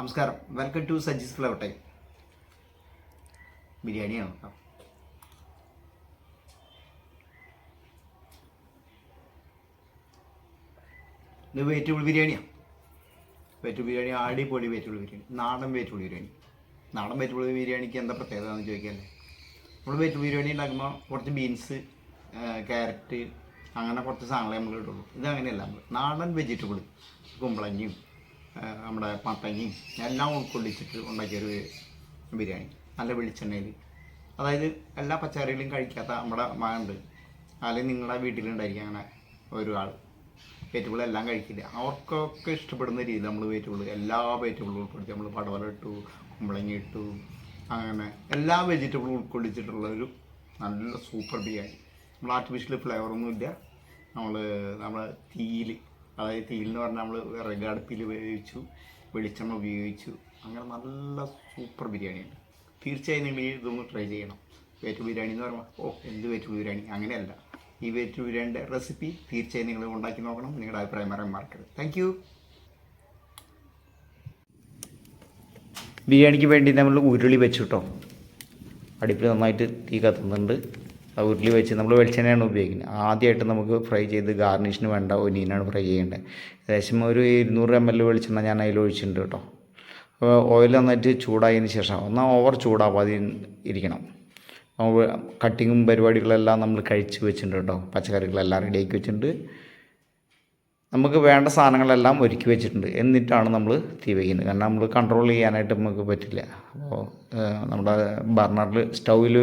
നമസ്കാരം. Welcome to Saji's flavour time ബിരിയാണിയാണ്? കേട്ടോ ഇത് വെജിറ്റബിൾ ബിരിയാണിയാണ് വെജിറ്റബിൾ ബിരിയാണി അടിപൊളി വെജിറ്റബിൾ ബിരിയാണി. നാടൻ വെജിറ്റബിൾ ബിരിയാണി. നാടൻ വെജിറ്റബിൾ ബിരിയാണിക്ക് എന്താ പ്രത്യേകത എന്ന് ചോദിക്കാല്ലേ? നമ്മൾ വെജിറ്റബിൾ ബിരിയാണി ഉണ്ടാക്കുമ്പോൾ കുറച്ച് ബീൻസ് ക്യാരറ്റ് അങ്ങനെ കുറച്ച് സാധനങ്ങളെ നമ്മൾ ഇടുള്ളൂ. ഇത് അങ്ങനെയല്ല നമ്മൾ നാടൻ വെജിറ്റബിൾ കുമ്പളങ്ങിയും ആ, നമ്മുടെ പത്തങ്ങയും എല്ലാം ഉൾക്കൊള്ളിച്ചിട്ട് ഉണ്ടാക്കിയൊരു ബിരിയാണി. നല്ല വെളിച്ചെണ്ണയിൽ. അതായത് എല്ലാ പച്ചക്കറികളും കഴിക്കാത്ത നമ്മുടെ മകനുണ്ട്. അല്ലെങ്കിൽ നിങ്ങളുടെ വീട്ടിലുണ്ടായിരിക്കും അങ്ങനെ ഒരാൾ. വെജിറ്റബിൾ എല്ലാം കഴിക്കില്ല. അവർക്കൊക്കെ ഇഷ്ടപ്പെടുന്ന രീതിയിൽ നമ്മൾ വെജിറ്റബിൾ എല്ലാ വെജിറ്റബിളും ഉൾപ്പെടുത്തി നമ്മൾ പടവല ഇട്ടു കുമ്പളങ്ങ ഇട്ടു അങ്ങനെ എല്ലാ വെജിറ്റബിളും ഉൾക്കൊള്ളിച്ചിട്ടുള്ള ഒരു നല്ല സൂപ്പർ ബിരിയാണി. നമ്മൾ ആർട്ടിഫിഷ്യൽ ഫ്ലേവറൊന്നുമില്ല നമ്മൾ നമ്മൾ തീയിൽ അതായത് തീയിൽ എന്ന് പറഞ്ഞാൽ നമ്മൾ വിറക് അടുപ്പിൽ ഉപയോഗിച്ചു വെളിച്ചെണ്ണ ഉപയോഗിച്ചു. അങ്ങനെ നല്ല സൂപ്പർ ബിരിയാണിയാണ് തീർച്ചയായും നിങ്ങൾ ഈ ഇതൊന്ന് ട്രൈ ചെയ്യണം. വെജിറ്റബിൾ ബിരിയാണി എന്ന് പറയുമ്പോൾ ഓ എന്ത് വെജിറ്റബിൾ ബിരിയാണി? അങ്ങനെയല്ല. ഈ വെജിറ്റബിൾ ബിരിയാണിയുടെ റെസിപ്പി തീർച്ചയായും നിങ്ങൾ ഉണ്ടാക്കി നോക്കണം. നിങ്ങളുടെ അഭിപ്രായം പറയാൻ മറക്കരുത്. താങ്ക് ബിരിയാണിക്ക് വേണ്ടി നമ്മൾ ഉരുളി വെച്ചു കേട്ടോ അടുപ്പിൽ നന്നായിട്ട് തീ കത്തുന്നുണ്ട്. ഉരുളി വെച്ച് നമ്മൾ വെളിച്ചെണ്ണയാണ് ഉപയോഗിക്കുന്നത്. ആദ്യമായിട്ട് നമുക്ക് ഫ്രൈ ചെയ്ത് ഗാർണിഷിന് വേണ്ട ഒനിയനാണ് ഫ്രൈ ചെയ്യേണ്ടത്. ഏകദേശം ഒരു ഇരുന്നൂറ് എം എൽ വെളിച്ചെണ്ണ ഞാൻ അതിൽ ഒഴിച്ചിട്ടുണ്ട് കേട്ടോ. ഓയിൽ നന്നായിട്ട് ചൂടായതിന് ശേഷം എന്നാൽ ഓവർ ചൂടാവാതെ ഇരിക്കണം. കട്ടിങ്ങും പരിപാടികളെല്ലാം നമ്മൾ കഴിച്ച് വെച്ചിട്ടുണ്ട് കേട്ടോ. പച്ചക്കറികളെല്ലാം റെഡിയാക്കി വെച്ചിട്ടുണ്ട്. നമുക്ക് വേണ്ട സാധനങ്ങളെല്ലാം ഒരുക്കി വെച്ചിട്ടുണ്ട്. എന്നിട്ടാണ് നമ്മൾ തീ വയ്ക്കുന്നത് കാരണം നമ്മൾ കൺട്രോൾ ചെയ്യാനായിട്ട് നമുക്ക് പറ്റില്ല. അപ്പോൾ നമ്മുടെ ബർണറിൽ സ്റ്റൗവിൽ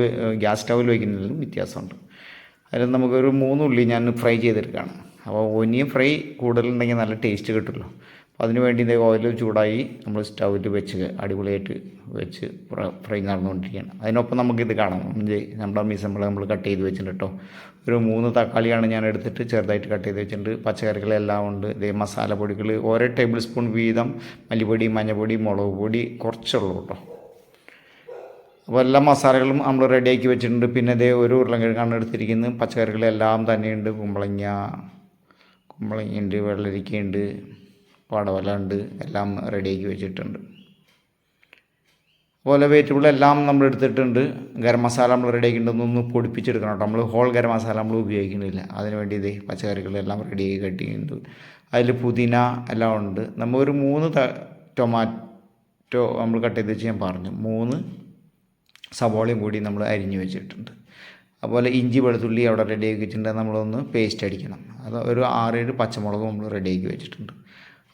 ഗ്യാസ് സ്റ്റൗവിൽ വയ്ക്കുന്നതിലും വ്യത്യാസമുണ്ട്. അതിൽ നമുക്കൊരു മൂന്ന് ഉള്ളി ഞാൻ ഫ്രൈ ചെയ്തെടുക്കുകയാണ്. അപ്പോൾ ഒനിയും ഫ്രൈ കൂടുതലുണ്ടെങ്കിൽ നല്ല ടേസ്റ്റ് കിട്ടുമല്ലോ. അപ്പോൾ അതിന് വേണ്ടി ഇത് ഓയിൽ ചൂടായി നമ്മൾ സ്റ്റൗവിൽ വെച്ച് അടിപൊളിയായിട്ട് വെച്ച് ഫ്രൈ നടന്നുകൊണ്ടിരിക്കുകയാണ്. അതിനൊപ്പം നമുക്കിത് കാണാം. നമ്മുടെ മിസമ്പിൾ നമ്മൾ കട്ട് ചെയ്ത് വെച്ചിട്ടുണ്ട് കേട്ടോ ഒരു മൂന്ന് തക്കാളിയാണ് ഞാൻ എടുത്തിട്ട് ചെറുതായിട്ട് കട്ട് ചെയ്ത് വെച്ചിട്ടുണ്ട്. പച്ചക്കറികളെല്ലാം ഉണ്ട്. ഇതേ മസാലപ്പൊടികൾ ഓരോ ടേബിൾ സ്പൂൺ വീതം മല്ലിപ്പൊടി മഞ്ഞൾപ്പൊടി മുളക് പൊടി കുറച്ചുള്ളൂ കേട്ടോ അപ്പോൾ എല്ലാ മസാലകളും നമ്മൾ റെഡിയാക്കി വെച്ചിട്ടുണ്ട്. പിന്നെ ഇതേ ഒരു ഉരുളക്കിഴങ്ങാണ് എടുത്തിരിക്കുന്നത്. പച്ചക്കറികളെല്ലാം തന്നെയുണ്ട്. കുമ്പളങ്ങ കുമ്പളങ്ങയുണ്ട് വെള്ളരിക്കയുണ്ട്. പടവല ഉണ്ട് എല്ലാം റെഡിയാക്കി വെച്ചിട്ടുണ്ട്. അതുപോലെ വെജിറ്റബിൾ എല്ലാം നമ്മൾ എടുത്തിട്ടുണ്ട്. ഗരം മസാല നമ്മൾ റെഡിയാക്കിയിട്ടുണ്ട് ഒന്ന് പൊടിപ്പിച്ചെടുക്കണം കേട്ടോ. നമ്മൾ ഹോൾ ഗരം മസാല നമ്മൾ ഉപയോഗിക്കുന്നില്ല. അതിന് വേണ്ടി ഇതേ പച്ചക്കറികളെല്ലാം റെഡിയാക്കി കട്ടിയുണ്ട് അതിൽ പുതിന എല്ലാം ഉണ്ട്. നമ്മൾ ഒരു മൂന്ന് ടൊമാറ്റോ നമ്മൾ കട്ട് ചെയ്ത് വെച്ച് ഞാൻ പറഞ്ഞു. മൂന്ന് സവോളയും കൂടി നമ്മൾ അരിഞ്ഞ് വെച്ചിട്ടുണ്ട്. അതുപോലെ ഇഞ്ചി വെളുത്തുള്ളി അവിടെ റെഡിയാക്കി വെച്ചിട്ടുണ്ടെങ്കിൽ നമ്മളൊന്ന് പേസ്റ്റ് അടിക്കണം. അത് ഒരു ആറേഴ് പച്ചമുളകും നമ്മൾ റെഡിയാക്കി വെച്ചിട്ടുണ്ട്.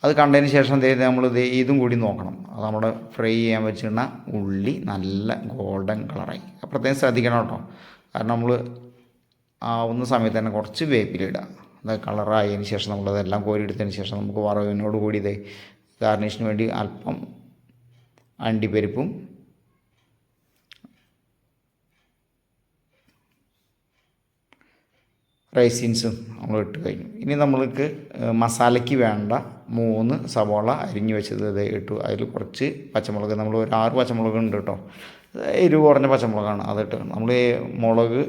അത് കണ്ടതിന് ശേഷം ദേ നമ്മൾ ഇത് ഇതും കൂടി നോക്കണം. അത് നമ്മുടെ ഫ്രൈ ചെയ്യാൻ വെച്ചിരുന്ന ഉള്ളി നല്ല ഗോൾഡൻ കളറായി. പ്രത്യേകം ശ്രദ്ധിക്കണം കേട്ടോ. കാരണം നമ്മൾ ആവുന്ന സമയത്ത് തന്നെ കുറച്ച് വേപ്പിലിടുക അത് കളറായതിന് ശേഷം നമ്മളതെല്ലാം കോരിയെടുത്തതിന് ശേഷം നമുക്ക് വറവിനോട് കൂടി ഇത് ഗാർണിഷിന് വേണ്ടി അല്പം അണ്ടിപ്പരിപ്പും റൈസിൻസും നമ്മൾ ഇട്ട് കഴിഞ്ഞു. ഇനി നമ്മൾക്ക് മസാലയ്ക്ക് വേണ്ട മൂന്ന് സവാള അരിഞ്ഞു വെച്ചത് ഇത് ഇട്ടു. അതിൽ കുറച്ച് പച്ചമുളക് നമ്മൾ ഒരു ആറ് പച്ചമുളക് ഉണ്ട് കേട്ടോ. എരിവ് കുറഞ്ഞ പച്ചമുളകാണ് അതിട്ട് നമ്മൾ മുളക്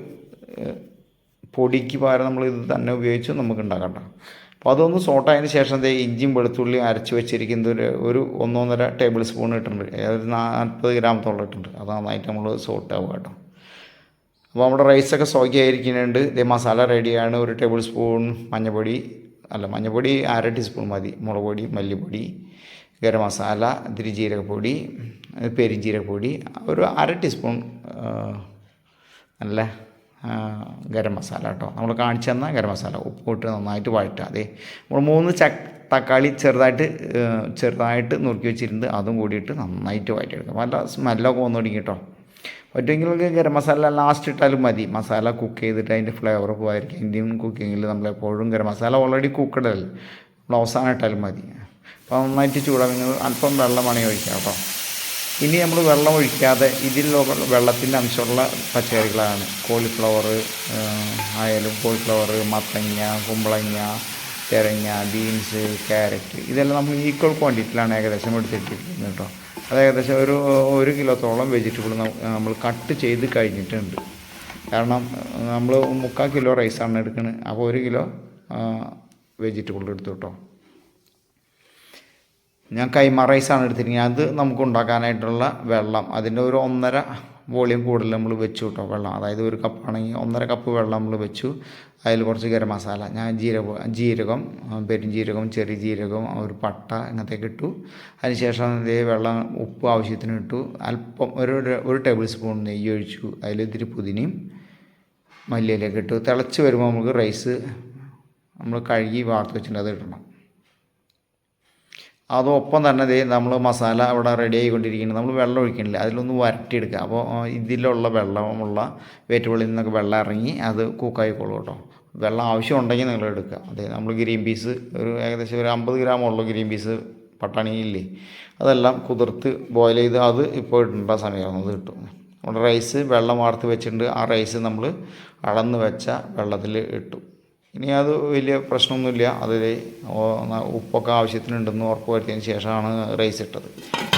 പൊടിക്ക് പകരം നമ്മൾ ഇത് തന്നെ ഉപയോഗിച്ച് നമുക്ക് ഉണ്ടാക്കണ്ട അപ്പോൾ അതൊന്ന് സോട്ടായതിന് ശേഷം ദേ ഇഞ്ചിയും വെളുത്തുള്ളിയും അരച്ച് വെച്ചിരിക്കുന്നത് ഒരു ഒരു ഒന്നൊന്നര ടേബിൾ സ്പൂൺ ഇട്ടിട്ടുണ്ട് ഏതൊരു നാൽപ്പത് ഗ്രാമത്തോളം ഇട്ടിട്ടുണ്ട്. അത് നന്നായിട്ട് നമ്മൾ സോട്ടാവുക കേട്ടോ. അപ്പോൾ നമ്മുടെ റൈസൊക്കെ സോക്കി ആയിരിക്കുന്നുണ്ട് ഇതേ മസാല റെഡിയാണ്. ഒരു ടേബിൾ സ്പൂൺ മഞ്ഞൾപ്പൊടി അല്ല മഞ്ഞൾപ്പൊടി അര ടീസ്പൂൺ മതി. മുളക് പൊടി മല്ലിപ്പൊടി ഗരം മസാല ഇത്തിരി ജീരകപ്പൊടി പെരിഞ്ജീരകപ്പൊടി ഒരു അര ടീസ്പൂൺ നല്ല ഗരം മസാല കേട്ടോ. നമ്മൾ കാണിച്ചു തന്ന ഗരം മസാല. ഉപ്പ് ഇട്ട് നന്നായിട്ട് വഴറ്റുക. അതെ നമ്മൾ മൂന്ന് ച തക്കാളി ചെറുതായിട്ട് ചെറുതായിട്ട് നുറുക്കി വെച്ചിട്ടുണ്ട്. അതും കൂടിയിട്ട് നന്നായിട്ട് വഴറ്റിയെടുക്കാം നല്ല സ്മെല്ലൊക്കെ വന്നു തുടങ്ങി കേട്ടോ. പറ്റുമെങ്കിൽ ഗരം മസാല ലാസ്റ്റ് ഇട്ടാലും മതി. മസാല കുക്ക് ചെയ്തിട്ട് അതിന്റെ ഫ്ലേവർ പോകാതിരിക്കും ഇന്ത്യൻ കുക്കിങ്ങിൽ നമ്മളെപ്പോഴും ഗരം മസാല ഓൾറെഡി കുക്കഡല്ലേ നമ്മൾ അവസാനം ഇട്ടാലും മതി. അപ്പോൾ നന്നായിട്ട് ചൂടാകുന്നത് അല്പം വെള്ളമാണ് ഒഴിക്കാം കേട്ടോ ഇനി നമ്മൾ വെള്ളം ഒഴിക്കാതെ ഇതിൽ വെള്ളത്തിന്റെ അംശമുള്ള പച്ചക്കറികളാണ്. കോളിഫ്ലവർ ആയാലും കോളിഫ്ലവർ മത്തങ്ങ കുമ്പളങ്ങ തിരങ്ങ ബീൻസ് ക്യാരറ്റ് ഇതെല്ലാം നമ്മൾ ഈക്വൽ ക്വാണ്ടിറ്റിയിലാണ് ഏകദേശം എടുത്തിട്ടിരിക്കുന്നത് കേട്ടോ അത് ഏകദേശം ഒരു ഒരു കിലോത്തോളം വെജിറ്റബിൾ നമ്മൾ കട്ട് ചെയ്ത് കഴിഞ്ഞിട്ടുണ്ട്. കാരണം നമ്മൾ മുക്കാൽ കിലോ റൈസാണ് എടുക്കുന്നത് അപ്പോൾ ഒരു കിലോ വെജിറ്റബിൾ എടുത്തു കേട്ടോ. ഞാൻ കൈമ റൈസാണ് എടുത്തിരിക്കുന്നത്. അത് നമുക്ക് ഉണ്ടാക്കാനായിട്ടുള്ള വെള്ളം അതിന്റെ ഒരു ഒന്നര വോളിയം കൂടുതൽ നമ്മൾ വെച്ചു കേട്ടോ വെള്ളം. അതായത് ഒരു കപ്പാണെങ്കിൽ ഒന്നര കപ്പ് വെള്ളം നമ്മൾ വെച്ചു. അതിൽ കുറച്ച് ഗരം മസാല ഞാൻ ജീരകം ജീരകം പെരുംജീരകം ചെറിയ ജീരകം ഒരു പട്ട അങ്ങനത്തെയൊക്കെ ഇട്ടു. അതിനുശേഷം ഇതേ വെള്ളം ഉപ്പ് ആവശ്യത്തിന് ഇട്ടു. അല്പം ഒരു ഒരു ടേബിൾ സ്പൂൺ നെയ്യ് ഒഴിച്ചു. അതിൽ ഇത്തിരി പുതിനയും മല്ലിയിലേക്ക് ഇട്ടു. തിളച്ച് വരുമ്പോൾ നമുക്ക് റൈസ് നമ്മൾ കഴുകി വാർത്ത് വെച്ചിട്ടുണ്ട് അത് ഇടണം. അതോടൊപ്പം തന്നെ ദേ നമ്മൾ മസാല അവിടെ റെഡി ആയിക്കൊണ്ടിരിക്കുന്നത് നമ്മൾ വെള്ളം ഒഴിക്കണില്ല. അതിലൊന്ന് വരട്ടിയെടുക്കുക. അപ്പോൾ ഇതിലുള്ള വെള്ളമുള്ള വേറ്റുപള്ളിയിൽ നിന്നൊക്കെ വെള്ളം ഇറങ്ങി അത് കുക്കായിക്കോളൂ കേട്ടോ. വെള്ളം ആവശ്യമുണ്ടെങ്കിൽ നിങ്ങൾ എടുക്കുക. അതെ നമ്മൾ ഗ്രീൻ പീസ് ഒരു ഏകദേശം ഒരു അമ്പത് ഗ്രാമുള്ള ഗ്രീൻ പീസ് പട്ടാണിയില്ലേ അതെല്ലാം കുതിർത്ത് ബോയിൽ ചെയ്ത് അത് ഇപ്പോൾ ഇടേണ്ട സമയമാണ്. അത് കിട്ടും. നമ്മുടെ റൈസ് വെള്ളം വാർത്ത് വെച്ചിട്ടുണ്ട്. ആ റൈസ് നമ്മൾ അളന്ന് വെച്ച വെള്ളത്തിൽ ഇട്ടു. ഇനി അത് വലിയ പ്രശ്നമൊന്നുമില്ല. അതിൽ ഉപ്പൊക്കെ ആവശ്യത്തിനുണ്ടെന്ന് ഉറപ്പ് വരുത്തിയതിന് ശേഷമാണ് റൈസ് ഇട്ടത്.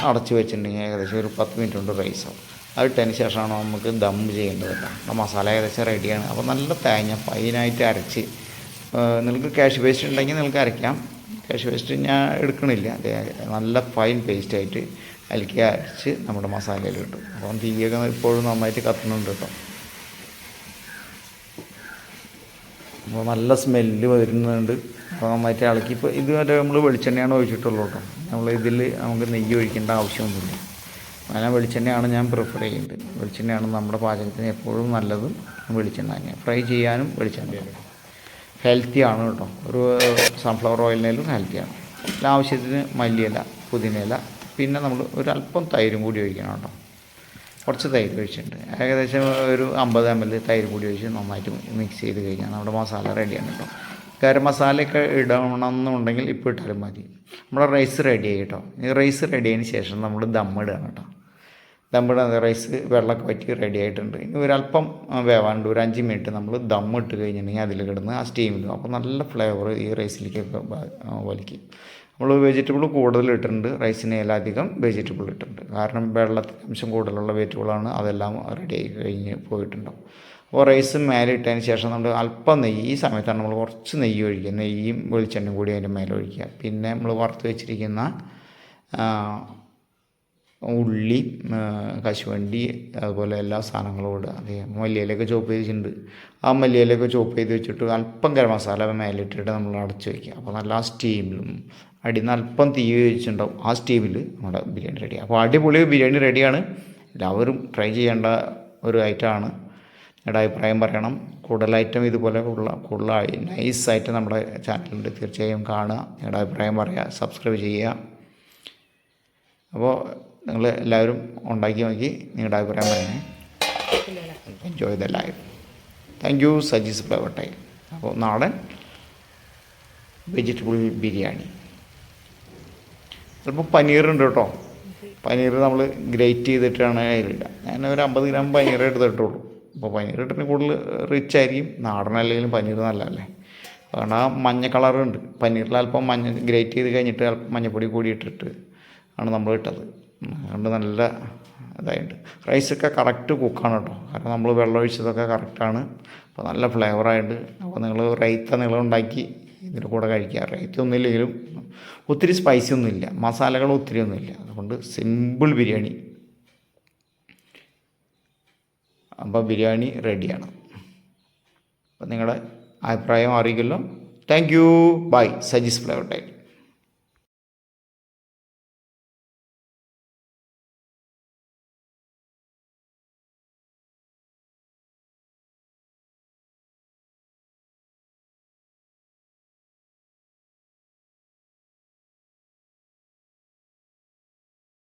അടച്ചു വെച്ചിട്ടുണ്ടെങ്കിൽ ഏകദേശം ഒരു പത്ത് മിനിറ്റ് കൊണ്ട് റൈസ് ആവും. അത് ഇട്ടതിന് ശേഷമാണ് നമുക്ക് ദം ചെയ്യേണ്ടത് കേട്ടോ. മസാല ഏകദേശം റെഡിയാണ് അപ്പോൾ നല്ല തേങ്ങ ഫൈനായിട്ട് അരച്ച് നിങ്ങൾക്ക് ക്യാഷ് പേസ്റ്റ് ഉണ്ടെങ്കിൽ നിങ്ങൾക്ക് അരയ്ക്കാം. ക്യാഷ് പേസ്റ്റ് ഞാൻ എടുക്കണില്ല. നല്ല ഫൈൻ പേസ്റ്റായിട്ട് അലക്കി അരച്ച് നമ്മുടെ മസാലയിൽ കിട്ടും അപ്പം തീയൊക്കെ ഇപ്പോഴും നന്നായിട്ട് കത്തുന്നുണ്ട് കേട്ടോ. അപ്പോൾ നല്ല സ്മെല്ല് വരുന്നുണ്ട്. അപ്പോൾ നന്നായിട്ട് ഇളക്കി ഇപ്പോൾ ഇതുവരെ നമ്മൾ വെളിച്ചെണ്ണയാണ് ഒഴിച്ചിട്ടുള്ളൂ കേട്ടോ. നമ്മൾ ഇതിൽ നമുക്ക് നെയ്യ് ഒഴിക്കേണ്ട ആവശ്യമൊന്നുമില്ല. അങ്ങനെ വെളിച്ചെണ്ണയാണ് ഞാൻ പ്രിഫർ ചെയ്യുന്നത്. വെളിച്ചെണ്ണയാണ് നമ്മുടെ പാചകത്തിന് എപ്പോഴും നല്ലതും വെളിച്ചെണ്ണ തന്നെയാണ്. ഫ്രൈ ചെയ്യാനും വെളിച്ചെണ്ണയാണ്. ഹെൽത്തിയാണ് കേട്ടോ. ഒരു സൺഫ്ലവർ ഓയിലിനേലും ഹെൽത്തിയാണ് ആവശ്യത്തിന് മല്ലിയില പുതിനയില പിന്നെ നമ്മൾ ഒരു അല്പം തൈരും കൂടി ഒഴിക്കണം കേട്ടോ. കുറച്ച് തൈര് ഒഴിച്ചിട്ടുണ്ട് ഏകദേശം ഒരു അമ്പത് എം എൽ തൈര് കൂടി ഒഴിച്ച് നന്നായിട്ട് മിക്സ് ചെയ്ത് കഴിഞ്ഞാൽ നമ്മുടെ മസാല റെഡിയാണ് കേട്ടോ ഗരം മസാലയൊക്കെ ഇടണമെന്നുണ്ടെങ്കിൽ ഇപ്പോൾ ഇട്ടാലും മതി. നമ്മുടെ റൈസ് റെഡി ആയി കേട്ടോ ഈ റൈസ് റെഡി ആയതിന് ശേഷം നമ്മൾ ദമ്മിടുകയാണ് കേട്ടോ ദമ്മിടാൻ റൈസ് വെള്ളമൊക്കെ വറ്റി റെഡി ആയിട്ടുണ്ട്. ഇനി ഒരല്പം വേവാണ്ട് ഒരു അഞ്ച് മിനിറ്റ് നമ്മൾ ദം ഇട്ട് കഴിഞ്ഞിട്ടുണ്ടെങ്കിൽ അതിൽ കിടന്ന് ആ സ്റ്റീമിലും അപ്പോൾ നല്ല ഫ്ലേവർ ഈ റൈസിലേക്കൊക്കെ വലിക്കും. നമ്മൾ വെജിറ്റബിൾ കൂടുതൽ ഇട്ടിട്ടുണ്ട്. റൈസിനേലധികം വെജിറ്റബിൾ ഇട്ടിട്ടുണ്ട്. കാരണം വെള്ളത്തിന് അംശം കൂടുതലുള്ള വെജിറ്റബിളാണ് അതെല്ലാം റെഡി ആയി കഴിഞ്ഞ് പോയിട്ടുണ്ടാവും. അപ്പോൾ റൈസ് മേലെ ഇട്ടതിന് ശേഷം നമ്മൾ അല്പം നെയ്യ് ഈ സമയത്താണ് നമ്മൾ കുറച്ച് നെയ്യ് ഒഴിക്കുക. നെയ്യും വെളിച്ചെണ്ണയും കൂടി അതിന്റെ മേലെ ഒഴിക്കുക. പിന്നെ നമ്മൾ വറുത്ത് വെച്ചിരിക്കുന്ന ഉള്ളി കശുവണ്ടി അതുപോലെ എല്ലാ സാധനങ്ങളും ഇടുക. അതേ മല്ലിയിലൊക്കെ ചോപ്പ് ചെയ്തിട്ടുണ്ട്. ആ മല്ലിയിലൊക്കെ ചോപ്പ് ചെയ്ത് വെച്ചിട്ട് അല്പം ഗരം മസാല മേലിട്ടിട്ട് നമ്മൾ അടച്ച് വയ്ക്കുക അപ്പോൾ നല്ല ആ സ്റ്റീമിലും അടിയിൽ അല്പം തീ വെച്ചിട്ടുണ്ടാവും ആ സ്റ്റീമിൽ നമ്മുടെ ബിരിയാണി റെഡി അപ്പോൾ അടിപൊളി ബിരിയാണി റെഡിയാണ് എല്ലാവരും ട്രൈ ചെയ്യേണ്ട ഒരു ഐറ്റമാണ് നിങ്ങളുടെ അഭിപ്രായം പറയണം. കൂടുതൽ ഐറ്റം ഇതുപോലെ ഉള്ള കൂടുതൽ നൈസായിട്ട് നമ്മുടെ ചാനലുണ്ട് തീർച്ചയായും കാണുക. നിങ്ങളുടെ അഭിപ്രായം പറയുക. സബ്സ്ക്രൈബ് ചെയ്യുക. അപ്പോൾ നിങ്ങൾ എല്ലാവരും ഉണ്ടാക്കി നോക്കി നിങ്ങളുടെ അഭിപ്രായം പറയണേ enjoy the life thank you Saji's flavour അപ്പോൾ നാടൻ വെജിറ്റബിൾ ബിരിയാണി. ചിലപ്പോൾ പനീറുണ്ട് കേട്ടോ. പനീർ നമ്മൾ ഗ്രേറ്റ് ചെയ്തിട്ടാണ് അതിലിടുക. ഞാൻ ഒരു അമ്പത് ഗ്രാം പനീർ എടുത്തിട്ടുള്ളൂ. അപ്പോൾ പനീർ ഇട്ടിട്ട് കൂടുതൽ റിച്ച് ആയിരിക്കും. നാടൻ അല്ലെങ്കിലും പനീർ നല്ലതല്ലേ. കാരണം ആ മഞ്ഞ കളറുണ്ട് പനീറിൽ അല്പം മഞ്ഞ ഗ്രേറ്റ് ചെയ്ത് കഴിഞ്ഞിട്ട് അല്പം മഞ്ഞപ്പൊടി കൂടി ഇട്ടിട്ട് ആണ് നമ്മൾ ഇട്ടത്. അതുകൊണ്ട് നല്ല ഇതായിട്ട് റൈസൊക്കെ കറക്റ്റ് കുക്കാണ് കേട്ടോ കാരണം നമ്മൾ വെള്ളം ഒഴിച്ചതൊക്കെ കറക്റ്റാണ് അപ്പോൾ നല്ല ഫ്ലേവറായിട്ട് അപ്പോൾ നിങ്ങൾ റൈത്ത നിങ്ങൾ ഉണ്ടാക്കി ഇതിന്റെ കൂടെ കഴിക്കുക. റൈത്ത ഒന്നുമില്ലെങ്കിലും ഒത്തിരി സ്പൈസി ഒന്നുമില്ല മസാലകൾ ഒത്തിരി ഒന്നുമില്ല അതുകൊണ്ട് സിമ്പിൾ ബിരിയാണി. അപ്പോൾ ബിരിയാണി റെഡിയാണ് അപ്പോൾ നിങ്ങളുടെ അഭിപ്രായം അറിയിക്കല്ലോ. Thank you bye Saji's flavour time